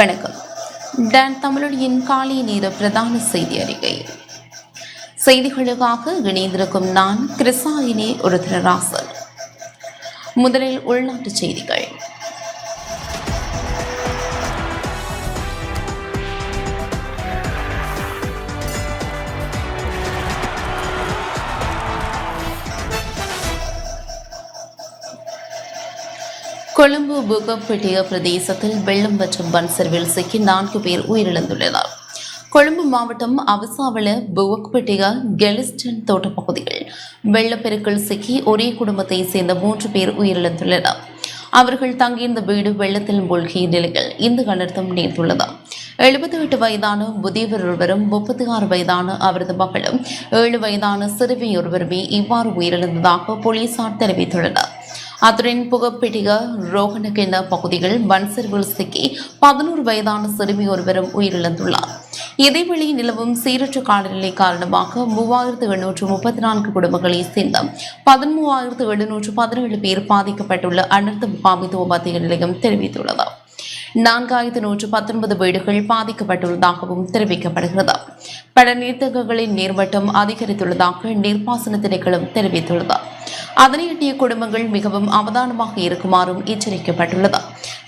வணக்கம். டன் தமிழொலியின் காலை நேர பிரதான செய்தி அறிக்கை. செய்திகளுக்காக இணைந்திருக்கும் நான் கிருசாயினி ஒரு திருராசன் முதலில் உள்நாட்டுச் செய்திகள். கொழும்பு புகப்பட்டிய பிரதேசத்தில் வெள்ளம் மற்றும் மண் சரிவில் சிக்கி நான்கு பேர் உயிரிழந்துள்ளனர். கொழும்பு மாவட்டம் அவசாவள புவக்பட்டிய கெலிஸ்டன் தோட்ட பகுதியில் வெள்ளப்பெருக்கில் சிக்கி ஒரே குடும்பத்தைச் சேர்ந்த மூன்று பேர் உயிரிழந்துள்ளனர். அவர்கள் தங்கியிருந்த வீடு வெள்ளத்தில் மூழ்கிய நிலையில் இந்த அனர்த்தம் நேர்ந்துள்ளது எழுபத்தி எட்டு வயதான முதியவர் ஒருவரும் முப்பத்தி ஆறு வயதான அவரது மகளும் ஏழு வயதான சிறுவி ஒருவருமே இவ்வாறு உயிரிழந்ததாக போலீசார் தெரிவித்துள்ளனர். அத்துடன் புகப்பிடிக ரோகனகிண்ண பகுதியில் மண் சரிவில் சிக்கி பதினோரு வயதான சிறுமி ஒருவரும் உயிரிழந்துள்ளார். இதேவேளை நிலவும் சீரற்ற காலநிலை காரணமாக மூவாயிரத்து எண்ணூற்று முப்பத்தி நான்கு குடும்பங்களை சேர்ந்த பதிமூவாயிரத்து எழுநூற்று பதினேழு பேர் பாதிக்கப்பட்டுள்ள அனர்த்த முகாமித்துவ மத்திய நிலையம் தெரிவித்துள்ளது. நான்காயிரத்து நூற்று பத்தொன்பது வீடுகள் பாதிக்கப்பட்டுள்ளதாகவும் தெரிவிக்கப்படுகிறது. பல நீர்த்தகங்களின் நீர்மட்டம் அதிகரித்துள்ளதாக நீர்ப்பாசன திணைக்களம் தெரிவித்துள்ளது. அதனையொட்டிய குடும்பங்கள் மிகவும் அவதானமாக இருக்குமாறும் எச்சரிக்கப்பட்டுள்ளது.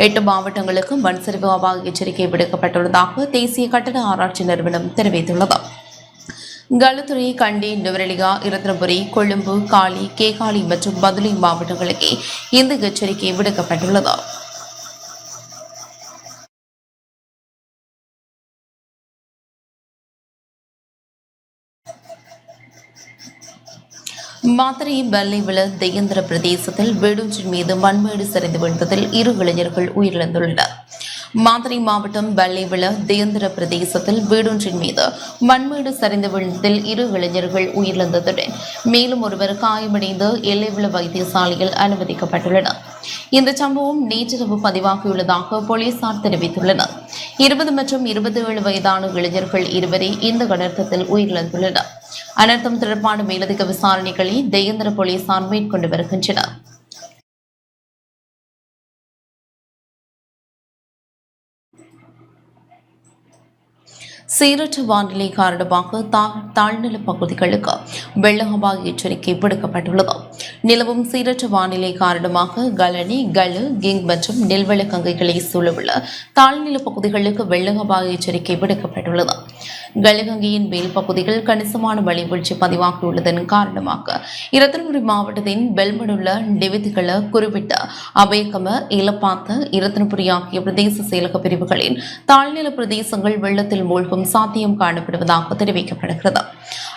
எட்டு மாவட்டங்களுக்கு மண் சரிவு அபாய எச்சரிக்கை விடுக்கப்பட்டுள்ளதாக தேசிய கட்டட ஆராய்ச்சி நிறுவனம் தெரிவித்துள்ளது. களுத்துறை கண்டி நுவரெலியா இரத்தினபுரி கொழும்பு காலி கேகாலி மற்றும் பதுளை மாவட்டங்களுக்கு இந்த எச்சரிக்கை விடுக்கப்பட்டுள்ளது. மதுரை பல்லைவிள தெய்யந்திர பிரதேசத்தில் வீடொன்றின் மீது மண்மேடு சரிந்து விழுந்ததில் இரு இளைஞர்கள் உயிரிழந்துள்ளனர். மதுரை மாவட்டம் பல்லைவிள தேந்திர பிரதேசத்தில் வீடொன்றின் மீது மண்மேடு சரிந்து விழுந்ததில் இரு இளைஞர்கள் உயிரிழந்ததுடன் மேலும் ஒருவர் காயமடைந்து எல்லைவிள வைத்தியசாலையில் அனுமதிக்கப்பட்டுள்ளனர். இந்த சம்பவம் நேற்றிரவு பதிவாகியுள்ளதாக போலீசார் தெரிவித்துள்ளனர். இருபது மற்றும் இருபத்தி ஏழு வயதான இளைஞர்கள் இருவரே இந்த அனர்த்தத்தில் உயிரிழந்துள்ளனர். அனர்த்தம் தொடர்பான மேலதிக விசாரணைகளை தேயந்திர போலீசார் மேற்கொண்டு வருகின்றனர். சீரற்ற வானிலை காரணமாக தாழ்நில பகுதிகளுக்கு வெள்ள அபாய எச்சரிக்கை விடுக்கப்பட்டுள்ளது. நிலவும் சீரற்ற வானிலை காரணமாக கலனி கலு கிங் மற்றும் நெல்வள கங்கைகளை சூழவுள்ள தாழ்நில பகுதிகளுக்கு வெள்ள அபாய எச்சரிக்கை விடுக்கப்பட்டுள்ளது. கலகங்கையின் மேல் பகுதிகள் கணிசமான மலைவீழ்ச்சி பதிவாகியுள்ளதன் காரணமாக இரத்தினபுரி மாவட்டத்தின் பெல்மடுள்ள டெவித்துகள குறிப்பிட்ட அபயக்கம இலப்பாத்த இரத்தினபுரி ஆகிய பிரதேச செயலக பிரிவுகளின் தாழ்நில பிரதேசங்கள் வெள்ளத்தில் மூழ்கும் சாத்தியம் காணப்படுவதாக தெரிவிக்கப்படுகிறது.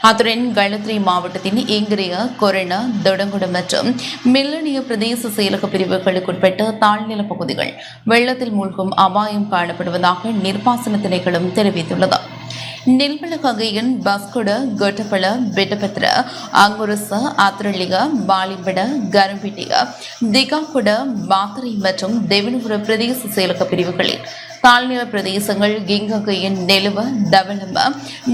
அத்துடன் களத்திரி மாவட்டத்தின் இங்கிரிய கொரண தொடங்குட மற்றும் மில்லனிய பிரதேச செயலக பிரிவுகளுக்குட்பட்ட தாழ்நில பகுதிகள் வெள்ளத்தில் மூழ்கும் அபாயம் காணப்படுவதாக நிர்வாசன திணைக்களம் தெரிவித்துள்ளது. நெல்வள வகையின் பஸ்குட கொட்டப்பள பெட்டபத்திர அங்குரச ஆத்திரலிக பாலிம்பட கரம்பிட்டிக திகாக்குட மாத்தரை மற்றும் தேவனபுர பிரதேச செயலக பிரிவுகளில். தாழ்நில பிரதேசங்கள் கிங்ககையின் நெலுவ டவலம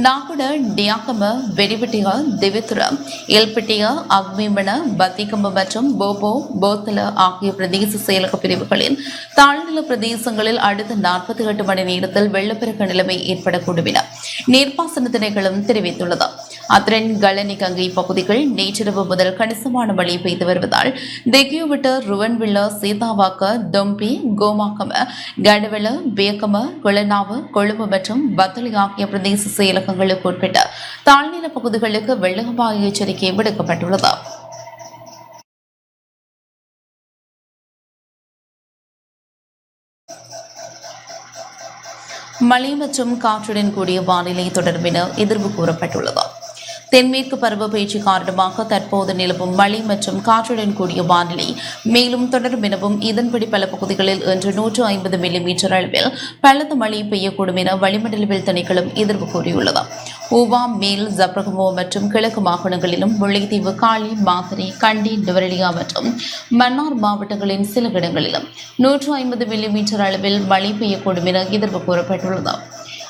நாகுட டியாகம வெடிவட்டிக திவித்துர எல்பிட்டிய அக்மிமன பத்திகம்ப மற்றும் போபோ போத்தல ஆகிய பிரதேச செயலக பிரிவுகளில் தாழ்நில பிரதேசங்களில் அடுத்த நாற்பத்தி எட்டு மணி நேரத்தில் வெள்ளப்பெருக்க நிலைமை ஏற்படக்கூடும் என நீர்ப்பாசன திணைக்களம் தெரிவித்துள்ளது. அத்துடன் கலனி கங்கை பகுதிகள் நேற்றிரவு முதல் கணிசமான மழை பெய்து வருவதால் தெகியோவிட்ட ருவன்வில்ல சீதாவாக்க தொம்பி கோமாக்கம கடவெள பேக்கம குளநாவு கொழும்பு மற்றும் பத்தலி ஆகிய பிரதேச செயலகங்களுக்கு உட்பட்ட தாழ்நில பகுதிகளுக்கு வெள்ள எச்சரிக்கை விடுக்கப்பட்டுள்ளது. மழை மற்றும் காற்றுடன் கூடிய வானிலை தொடர்பின என எதிர்வு கூறப்பட்டுள்ளது. தென்மேற்கு பருவப்பெயர்ச்சி காரணமாக தற்போது நிலவும் மழை மற்றும் காற்றுடன் கூடிய வானிலை. மேலும் தொடரும் எனவும் இதன்படி பல பகுதிகளில் இன்று நூற்று ஐம்பது மில்லிமீட்டர் அளவில் பலத்த மழை பெய்யக்கூடும் என வளிமண்டலவில் திணைக்களம் எதிர்ப்பு கூறியுள்ளது. ஊவா மேல் ஜப்ரகமோ மற்றும் கிழக்கு மாகாணங்களிலும் முல்லைத்தீவு காளி மாத்தறை கண்டி நுவரெலியா மற்றும் மன்னார் மாவட்டங்களின் சில இடங்களிலும் நூற்று ஐம்பது மில்லிமீட்டர் அளவில் மழை பெய்யக்கூடும் என எதிர்ப்பு கூறப்பட்டுள்ளது.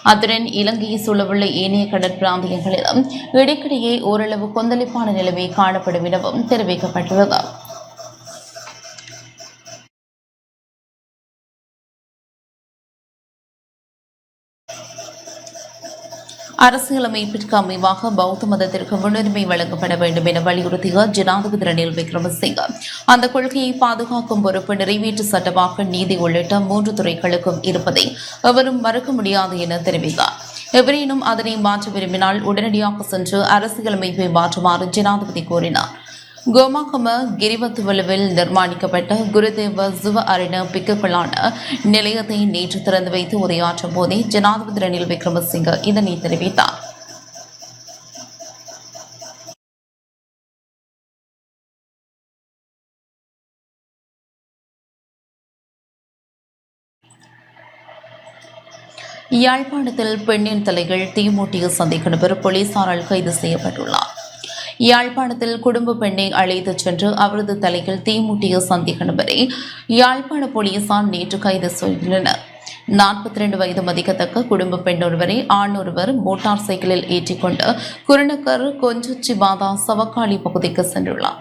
அத்துடன் இலங்கையை சூழவுள்ள ஏனைய கடற்பிராந்தியங்களிலும் இடைக்கிடையே ஓரளவு கொந்தளிப்பான நிலைமை காணப்படும் எனவும் தெரிவிக்கப்பட்டுள்ளது. அரசியலமைப்பிற்கு அமைவாக பௌத்த மதத்திற்கு முன்னுரிமை வழங்கப்பட வேண்டும் என வலியுறுத்திய ஜனாதிபதி ரணில் விக்ரமசிங்க. அந்த கொள்கையை பாதுகாக்கும் பொறுப்பு நிறைவேற்று சட்டமாக நீதி உள்ளிட்ட மூன்று துறைகளுக்கும் இருப்பதை எவரும் மறுக்க முடியாது என தெரிவித்தார். எவரேனும் அதனை மாற்ற விரும்பினால் உடனடியாக சென்று அரசியலமைப்பை மாற்றுமாறு ஜனாதிபதி கூறினார் கோமாகம கிரிவத்துவலுவில் நிர்மாணிக்கப்பட்ட குருதேவ சிவ அரண பிக்குகளான நிலையத்தை நேற்று திறந்து வைத்து உரையாற்றும் போதே ஜனாதிபதி ரணில் விக்ரமசிங்க இதனை தெரிவித்தார். யாழ்ப்பாணத்தில் பெண்ணின் தலைகள் தீமூட்டிய சந்தேக நபர் போலீசாரால் கைது செய்யப்பட்டுள்ளார். யாழ்ப்பாணத்தில் குடும்ப பெண்ணை அழைத்துச் சென்று அவரது தலையில் தீமூட்டிய சந்தேக நபரை யாழ்ப்பாண போலீசார் நேற்று கைது செய்துள்ளனர். நாற்பத்தி ரெண்டு வயது மதிக்கத்தக்க குடும்ப பெண் ஒருவரை ஆண் ஒருவர் மோட்டார் சைக்கிளில் ஏற்றிக்கொண்டு குருணக்கர் கொஞ்சச்சி பாதா சவக்காளி பகுதிக்கு சென்றுள்ளார்.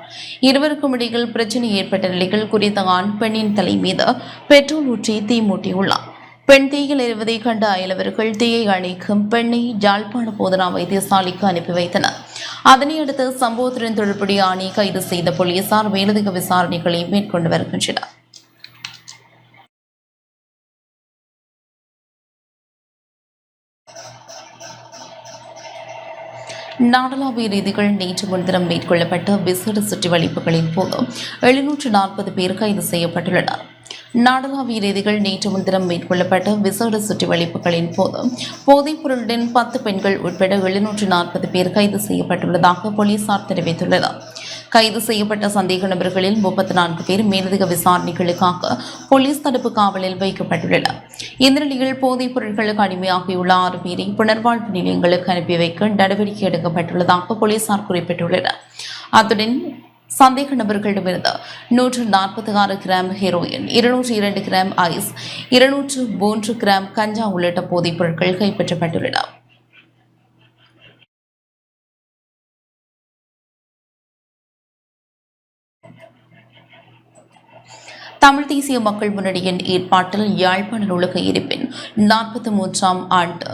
இருவருக்கும் இடையில் பிரச்சனை ஏற்பட்ட நிலையில் குறித்த ஆண் பெண்ணின் தலை மீது பெட்ரோல் ஊற்றி தீ மூட்டியுள்ளார். பெண் தீயில் எறிவதை கண்ட அயலவர்கள் தீயை அணைக்கும் பெண்ணை யாழ்ப்பாண போதனா வைத்தியசாலைக்கு அனுப்பி வைத்தனர். அதனையடுத்து சம்பவத்துடன் தொடர்புடைய ஆணி கைது செய்த போலீசார் மேலதிக விசாரணைகளை மேற்கொண்டு வருகின்றனர். நாடளாவிய ரீதிகள் நேற்று முன்தினம் மேற்கொள்ளப்பட்ட விசேட சுற்றிவளிப்புகளின் போது எழுநூற்று நாற்பது பேர் கைது செய்யப்பட்டுள்ளனர். நாடளாவிய ரீதிகள் நேற்று முன்தினம் மேற்கொள்ளப்பட்ட விசேட சுற்றிவளிப்புகளின் போது போதைப் பொருளுடன் பத்து பெண்கள் உட்பட எழுநூற்று நாற்பது பேர் கைது செய்யப்பட்டுள்ளதாக போலீசார் தெரிவித்துள்ளனர். கைது செய்யப்பட்ட சந்தேக நபர்களில் முப்பத்தி நான்கு பேர் மேலதிக விசாரணைகளுக்காக போலீஸ் தடுப்பு காவலில் வைக்கப்பட்டுள்ளனர். இந்த நிலையில் போதைப் பொருட்களுக்கு அடிமையாகியுள்ள ஆறு பேரை புனர்வாழ்வு நிலையங்களுக்கு அனுப்பி வைக்க நடவடிக்கை எடுக்கப்பட்டுள்ளதாக போலீசார் குறிப்பிட்டுள்ளனர். அத்துடன் சந்தேக நபர்களிடமிருந்து நூற்று நாற்பத்தி ஆறு கிராம் ஹெரோயின் இருநூற்று இரண்டு கிராம் ஐஸ் இருநூற்று மூன்று கிராம் கஞ்சா உள்ளிட்ட போதைப் பொருட்கள் கைப்பற்றப்பட்டுள்ளன. தமிழ் தேசிய மக்கள் முன்னணியின் ஏற்பாட்டில் யாழ்ப்பாண நூலக இருப்பின் நாற்பத்தி மூன்றாம் ஆண்டு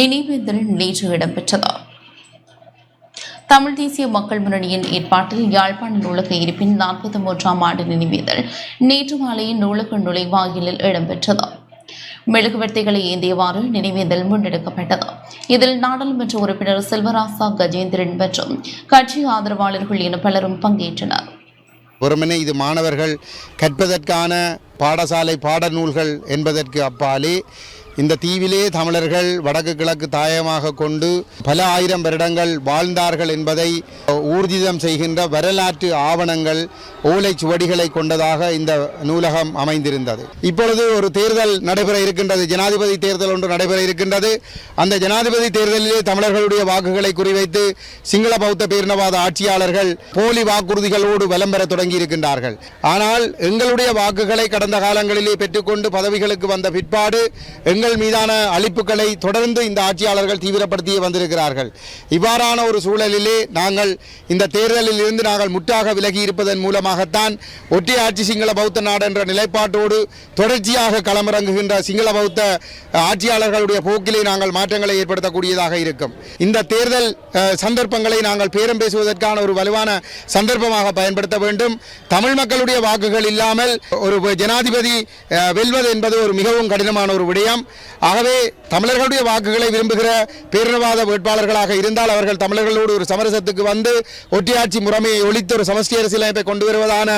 நினைவேந்தல் நேற்று இடம்பெற்றது. தமிழ் தேசிய மக்கள் முன்னணியின் ஏற்பாட்டில் யாழ்ப்பாண நூலக இருப்பின் நாற்பத்தி மூன்றாம் ஆண்டு நினைவேந்தல் நேற்று மாலை நூலக நுழைவாயிலில் இடம்பெற்றது. மெழுகுவர்த்திகளை ஏந்தியவாறு நினைவேந்தல் முன்னெடுக்கப்பட்டது. இதில் நாடாளுமன்ற உறுப்பினர் செல்வராசா கஜேந்திரன் மற்றும் கட்சி ஆதரவாளர்கள் என பலரும் பங்கேற்றனர். ஒருமனே இது மாணவர்கள் கற்பதற்கான பாடசாலை பாடநூல்கள் என்பதற்கு அப்பாலே இந்த தீவிலே தமிழர்கள் வடக்கு கிழக்கு தாயமாக கொண்டு பல ஆயிரம் வருடங்கள் வாழ்ந்தார்கள் என்பதை ஊர்ஜிதம் செய்கின்ற வரலாற்று ஆவணங்கள் ஓலைச்சுவடிகளை கொண்டதாக இந்த நூலகம் அமைந்திருந்தது. இப்பொழுது ஒரு தேர்தல் நடைபெற இருக்கின்றது. ஜனாதிபதி தேர்தல் ஒன்று நடைபெற இருக்கின்றது. அந்த ஜனாதிபதி தேர்தலிலே தமிழர்களுடைய வாக்குகளை குறிவைத்து சிங்கள பௌத்த பேரினவாத ஆட்சியாளர்கள் போலி வாக்குறுதிகளோடு வலம் பெற தொடங்கி இருக்கின்றார்கள். ஆனால் எங்களுடைய வாக்குகளை கடந்த காலங்களிலே பெற்றுக்கொண்டு பதவிகளுக்கு வந்த பிற்பாடு எங்கள் மீதான அழிப்புகளை தொடர்ந்து இந்த ஆட்சியாளர்கள் தீவிரப்படுத்தி வந்திருக்கிறார்கள். இவ்வாறான ஒரு சூழலிலே நாங்கள் இந்த தேர்தலில் இருந்து நாங்கள் முற்றாக விலகி இருப்பதன் மூலமாகத்தான் ஒட்டி ஆட்சி சிங்கள பௌத்த நாடு என்ற நிலைப்பாட்டோடு தொடர்ச்சியாக களமிறங்குகின்ற சிங்கள பௌத்த ஆட்சியாளர்களுடைய போக்கிலே நாங்கள் மாற்றங்களை ஏற்படுத்தக்கூடியதாக இருக்கும். இந்த தேர்தல் சந்தர்ப்பங்களை நாங்கள் பேரம் பேசுவதற்கான ஒரு வலுவான சந்தர்ப்பமாக பயன்படுத்த வேண்டும். தமிழ் மக்களுடைய வாக்குகள் இல்லாமல் ஒரு ஜனாதிபதி வெல்வது என்பது ஒரு மிகவும் கடினமான ஒரு விடயம். ஆகவே தமிழர்களுடைய வாக்குகளை விரும்புகிற பேரினவாத வேட்பாளர்களாக இருந்தால் அவர்கள் தமிழர்களோடு ஒரு சமரசத்துக்கு வந்து ஒட்டியாட்சி முறைமையை ஒழித்து ஒரு சமஷ்டி அரசியலமைப்பை கொண்டு வருவதான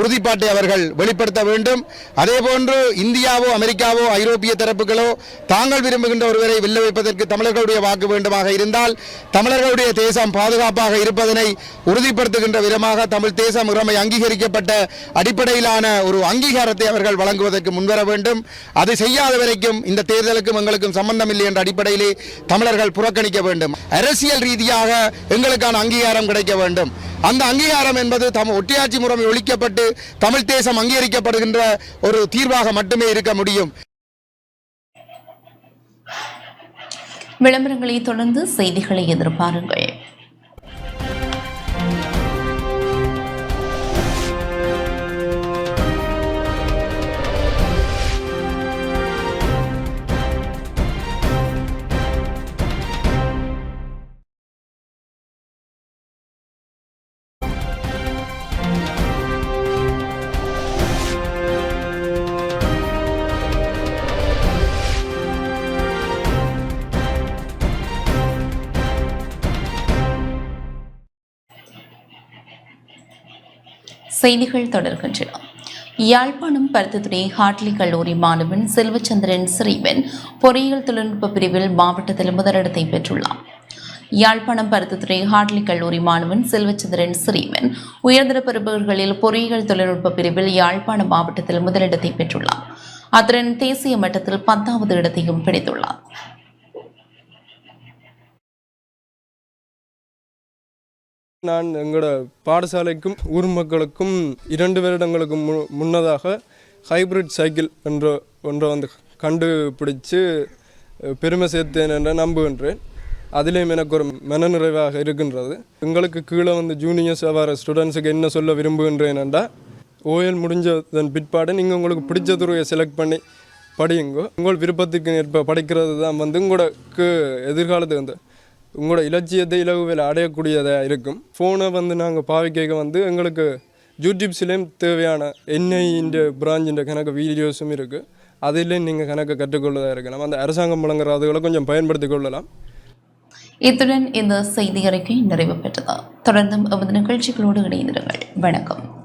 உறுதிப்பாட்டை அவர்கள் வெளிப்படுத்த வேண்டும். அதேபோன்று இந்தியாவோ அமெரிக்காவோ ஐரோப்பிய தரப்புகளோ தாங்கள் விரும்புகின்ற ஒருவரை வெல்ல வைப்பதற்கு தமிழர்களுடைய வாக்கு வேண்டுமாக இருந்தால் தமிழர்களுடைய தேசம் பாதுகாப்பாக இருப்பதனை உறுதிப்படுத்துகின்ற விதமாக தமிழ் தேச முறைமை அங்கீகரிக்கப்பட்ட அடிப்படையிலான ஒரு அங்கீகாரத்தை அவர்கள் வழங்குவதற்கு முன்வர வேண்டும். அது செய்யாத வரைக்கும் இந்த தேர்தலுக்கும் எங்களுக்கும் சம்பந்தம் இல்லை என்ற அடிப்படையிலே தமிழர்கள் புறக்கணிக்க வேண்டும். அரசியல் ரீதியாக எங்களுக்கான அங்கீகாரம் கிடைக்க வேண்டும். அந்த அங்கீகாரம் என்பது தம் ஒட்டியாட்சி முறை ஒழிக்கப்பட்டு தமிழ் தேசம் அங்கீகரிக்கப்படுகின்ற ஒரு தீர்வாக மட்டுமே இருக்க முடியும். விளம்பரங்களை தொடர்ந்து செய்திகளை எதிர்பாருங்கள். செய்திகள் தொடர்கின்றன. யாழ்ப்பாணம் பருத்தித்துறை ஹாட்லி கல்லூரி மாணவன் செல்வச்சந்திரன் ஸ்ரீவன் பொறியியல் தொழில்நுட்ப பிரிவில் மாவட்டத்தில் முதலிடத்தை பெற்றுள்ளார் யாழ்ப்பாணம் பருத்தித்துறை ஹாட்லி கல்லூரி மாணவன் செல்வச்சந்திரன் ஸ்ரீவன் உயர்தர பிரிவுகளில் பொறியியல் தொழில்நுட்ப பிரிவில் யாழ்ப்பாணம் மாவட்டத்தில் முதலிடத்தை பெற்றுள்ளார் அத்துடன் தேசிய மட்டத்தில் பத்தாவது இடத்தையும் பிடித்துள்ளார் நான் எங்களோட பாடசாலைக்கும் ஊர் மக்களுக்கும் இரண்டு வருடங்களுக்கு மு முன்னதாக ஹைபிரிட் சைக்கிள் என்ற ஒன்றை வந்து கண்டுபிடிச்சு பெருமை சேர்த்தேன் என்று நம்புகின்றேன். அதிலேயும் எனக்கு ஒரு மனநிறைவாக இருக்கின்றது. எங்களுக்கு கீழே வந்து ஜூனியர்ஸாக வர ஸ்டூடெண்ட்ஸுக்கு என்ன சொல்ல விரும்புகின்றேன் என்றால் ஓஎல் முடிஞ்சதன் பிற்பாடு நீங்கள் உங்களுக்கு பிடிச்ச துறையை செலக்ட் பண்ணி படியுங்க. உங்கள் விருப்பத்துக்கு ஏற்ப படிக்கிறது தான் வந்து உங்களுக்கு எதிர்காலத்துக்கு வந்து உங்களோட இலட்சியத்தை இலகுவில் அடையக்கூடியதாக இருக்கும். ஃபோனை வந்து நாங்கள் பாவிக்க வந்து எங்களுக்கு யூடியூப்ஸ்லேயும் தேவையான என்ஐன்ற பிராஞ்சின் கணக்கு வீடியோஸும் இருக்குது அதிலையும் நீங்கள் கணக்கு கற்றுக்கொள்ளதாக நம்ம அந்த அரசாங்கம் வழங்குற அதுகளை கொஞ்சம் பயன்படுத்திக் கொள்ளலாம். இத்துடன் இந்த செய்தி அறிக்கை நிறைவு பெற்றது? தொடர்ந்தும் எமது நிகழ்ச்சிகளோடு இணைந்திருங்கள். வணக்கம்.